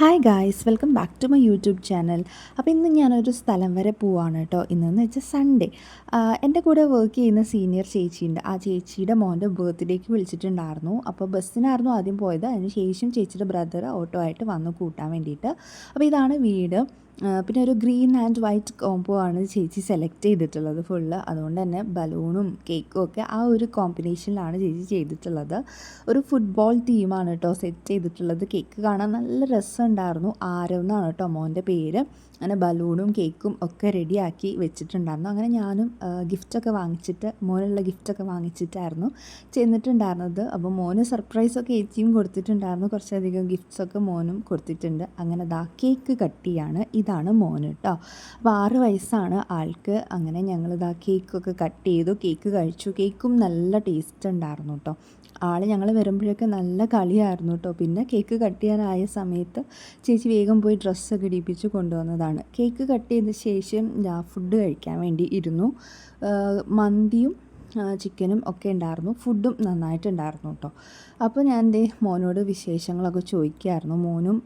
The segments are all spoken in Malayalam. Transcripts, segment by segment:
Hi guys welcome back to my YouTube channel അപ്പോൾ ഇന്ന് ഞാനൊരു സ്ഥലം വരെ പോവാണ് കേട്ടോ. ഇന്നെന്ന് വെച്ചാൽ സൺഡേ എന്റെ കൂടെ വർക്ക് ചെയ്യുന്ന സീനിയർ ചേച്ചിയുണ്ട്. ആ ചേച്ചിയുടെ മോന്റെ ബർത്ത്ഡേക്ക് വിളിച്ചിട്ടുണ്ടായിരുന്നു. അപ്പോൾ ബസ്സിനായിരുന്നു ആദ്യം പോയത്. അതിന് ശേഷം ചേച്ചിയുടെ ബ്രദർ ഓട്ടോ ആയിട്ട് വന്ന് കൂട്ടാൻ വേണ്ടിയിട്ട്. അപ്പോൾ ഇതാണ് വീട്. പിന്നെ ഒരു ഗ്രീൻ ആൻഡ് വൈറ്റ് കോംബോ ആണ് ചേച്ചി സെലക്ട് ചെയ്തിട്ടുള്ളത് ഫുള്ള് അതുകൊണ്ട് തന്നെ ബലൂണും കേക്കും ഒക്കെ ആ ഒരു കോമ്പിനേഷനിലാണ് ചേച്ചി ചെയ്തിട്ടുള്ളത്. ഒരു ഫുട്ബോൾ ടീമാണ് കേട്ടോ സെറ്റ് ചെയ്തിട്ടുള്ളത്. കേക്ക് കാണാൻ നല്ല രസമുണ്ടായിരുന്നു എന്നാണ് കേട്ടോ മോന്റെ പേര്. അങ്ങനെ ബലൂണും കേക്കും ഒക്കെ റെഡിയാക്കി വെച്ചിട്ടുണ്ടായിരുന്നു. അങ്ങനെ ഞാനും ഗിഫ്റ്റൊക്കെ വാങ്ങിച്ചിട്ട് മോനുള്ള ഗിഫ്റ്റൊക്കെ വാങ്ങിച്ചിട്ടായിരുന്നു ചെന്നിട്ടുണ്ടായിരുന്നത്. അപ്പോൾ മോന് സർപ്രൈസൊക്കെ ഏച്ചിയും കൊടുത്തിട്ടുണ്ടായിരുന്നു. കുറച്ചധികം ഗിഫ്റ്റ്സൊക്കെ മോനും കൊടുത്തിട്ടുണ്ട്. അങ്ങനെ ദാ കേക്ക് കട്ടിയാണ് ഇതാണ് മോന് കേട്ടോ അപ്പോൾ ആറ് വയസ്സാണ് ആൾക്ക്. അങ്ങനെ ഞങ്ങളിതാ കേക്കൊക്കെ കട്ട് ചെയ്തു. കേക്ക് കഴിച്ചു. കേക്കും നല്ല ടേസ്റ്റ് ഉണ്ടായിരുന്നു കേട്ടോ ആൾ ഞങ്ങൾ വരുമ്പോഴൊക്കെ നല്ല കളിയായിരുന്നു കേട്ടോ പിന്നെ കേക്ക് കട്ട് ചെയ്യാനായ സമയത്ത് ചേച്ചി വേഗം പോയി ഡ്രസ്സൊക്കെ ഇടിപ്പിച്ച് കൊണ്ടുവന്നതാണ്. കേക്ക് കട്ട് ചെയ്ത ശേഷം ഫുഡ് കഴിക്കാൻ വേണ്ടി ഇരുന്നു. മന്തിയും ചിക്കനും ഒക്കെ ഉണ്ടായിരുന്നു. ഫുഡും നന്നായിട്ടുണ്ടായിരുന്നു കേട്ടോ അപ്പോൾ ഞാൻ എന്റെ മോനോട് വിശേഷങ്ങളൊക്കെ ചോദിക്കുമായിരുന്നു മോനും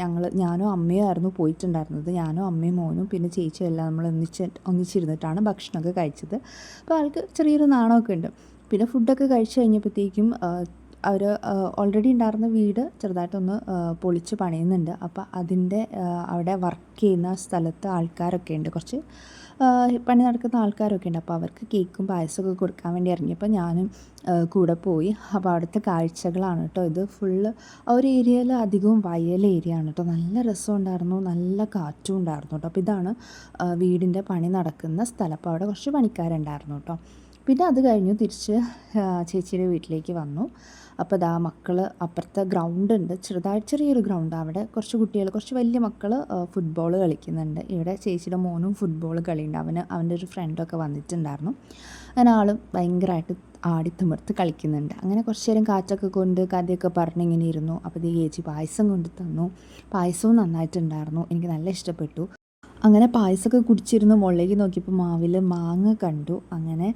ഞങ്ങൾ ഞാനും അമ്മയും ആയിരുന്നു പോയിട്ടുണ്ടായിരുന്നത്. ഞാനും അമ്മയും മോനും പിന്നെ ചേച്ചിയും എല്ലാം നമ്മൾ ഒന്നിച്ച് ഒന്നിച്ചിരുന്നിട്ടാണ് ഭക്ഷണമൊക്കെ കഴിച്ചത്. അപ്പോൾ ആൾക്ക് ചെറിയൊരു നാണമൊക്കെ ഉണ്ട്. പിന്നെ ഫുഡൊക്കെ കഴിച്ചു കഴിഞ്ഞപ്പോഴത്തേക്കും അവർ ഓൾറെഡി ഉണ്ടായിരുന്ന വീട് ചെറുതായിട്ടൊന്ന് പൊളിച്ച് പണിയുന്നുണ്ട്. അപ്പോൾ അതിന്റെ അവിടെ വർക്ക് ചെയ്യുന്ന സ്ഥലത്ത് ആൾക്കാരൊക്കെ ഉണ്ട്. കുറച്ച് പണി നടക്കുന്ന ആൾക്കാരൊക്കെ ഉണ്ട്. അപ്പോൾ അവർക്ക് കേക്കും പായസമൊക്കെ കൊടുക്കാൻ വേണ്ടി ഇറങ്ങിയപ്പോൾ ഞാനും കൂടെ പോയി. അപ്പോൾ അവിടുത്തെ കാഴ്ചകളാണ് കേട്ടോ ഇത്. ഫുള്ള് ആ ഒരു ഏരിയയിൽ അധികവും വയൽ ഏരിയ ആണ് കേട്ടോ. നല്ല രസം ഉണ്ടായിരുന്നു. നല്ല കാറ്റും ഉണ്ടായിരുന്നു കേട്ടോ. അപ്പോൾ ഇതാണ് വീടിന്റെ പണി നടക്കുന്ന സ്ഥലം. അപ്പോൾ അവിടെ കുറച്ച് പണിക്കാരുണ്ടായിരുന്നു കേട്ടോ. പിന്നെ അത് കഴിഞ്ഞു തിരിച്ച് ചേച്ചിയുടെ വീട്ടിലേക്ക് വന്നു. അപ്പോൾ ദാ മക്കൾ അപ്പുറത്തെ ഗ്രൗണ്ട് ഉണ്ട്. ചെറുതായിട്ട് ചെറിയൊരു ഗ്രൗണ്ട് അവിടെ കുറച്ച് കുട്ടികൾ കുറച്ച് വലിയ മക്കൾ ഫുട്ബോൾ കളിക്കുന്നുണ്ട്. ഇവിടെ ചേച്ചിയുടെ മോനും ഫുട്ബോൾ കളിയുണ്ട്. അവന് അവന്റെ ഒരു ഫ്രണ്ടൊക്കെ വന്നിട്ടുണ്ടായിരുന്നു. അങ്ങനെ ആളും ഭയങ്കരമായിട്ട് ആടിത്തിമിർത്ത് കളിക്കുന്നുണ്ട്. അങ്ങനെ കുറച്ച് നേരം കാറ്റൊക്കെ കൊണ്ട് കഥയൊക്കെ പറഞ്ഞിങ്ങനെ ഇരുന്നു. അപ്പോൾ ഈ ചേച്ചി പായസം കൊണ്ട് തന്നു പായസവും നന്നായിട്ടുണ്ടായിരുന്നു. എനിക്ക് നല്ല ഇഷ്ടപ്പെട്ടു. അങ്ങനെ പായസമൊക്കെ കുടിച്ചിരുന്ന്. മുകളിലേക്ക് നോക്കിയപ്പോൾ മാവിൽ മാങ്ങ കണ്ടു. അങ്ങനെ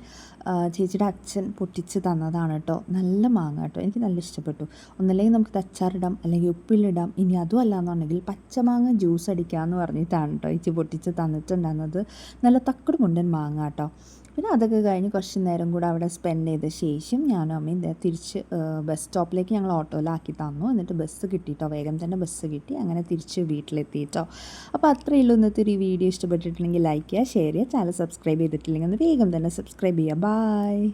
ചേച്ചിയുടെ അച്ഛൻ പൊട്ടിച്ച് തന്നതാണ് കേട്ടോ. നല്ല മാങ്ങ കേട്ടോ. എനിക്ക് നല്ല ഇഷ്ടപ്പെട്ടു. ഒന്നല്ലെങ്കിൽ നമുക്ക് അച്ചാറിടാം അല്ലെങ്കിൽ ഉപ്പിലിടാം. ഇനി അതുമല്ല എന്നുണ്ടെങ്കിൽ പച്ചമാങ്ങ ജ്യൂസ് അടിക്കാമെന്ന് പറഞ്ഞിട്ടാണ് കേട്ടോ ചേച്ചി പൊട്ടിച്ച് തന്നിട്ടുണ്ടാകുന്നത് നല്ല തക്കട് മുണ്ടൻ മാങ്ങ കേട്ടോ. പിന്നെ അതൊക്കെ കഴിഞ്ഞ് കുറച്ച് നേരം കൂടെ അവിടെ സ്പെൻഡ് ചെയ്ത ശേഷം ഞാനും അമ്മയും തിരിച്ച് ബസ് സ്റ്റോപ്പിലേക്ക് ഞങ്ങൾ ഓട്ടോയിലാക്കി തന്നു. എന്നിട്ട് ബസ് കിട്ടിയിട്ടോ വേഗം തന്നെ ബസ് കിട്ടി. അങ്ങനെ തിരിച്ച് വീട്ടിലെത്തിയിട്ടോ അപ്പോൾ അത്രയേ ഉള്ളൂ ഇന്നത്തെ ഒരു വീഡിയോ ഇഷ്ടപ്പെട്ടിട്ടുണ്ടെങ്കിൽ ലൈക്ക് ചെയ്യുക ഷെയർ ചെയ്യുക ചാനൽ സബ്സ്ക്രൈബ് ചെയ്തിട്ടില്ലെങ്കിൽ ഒന്ന് വേഗം തന്നെ സബ്സ്ക്രൈബ് ചെയ്യുക. ബായ്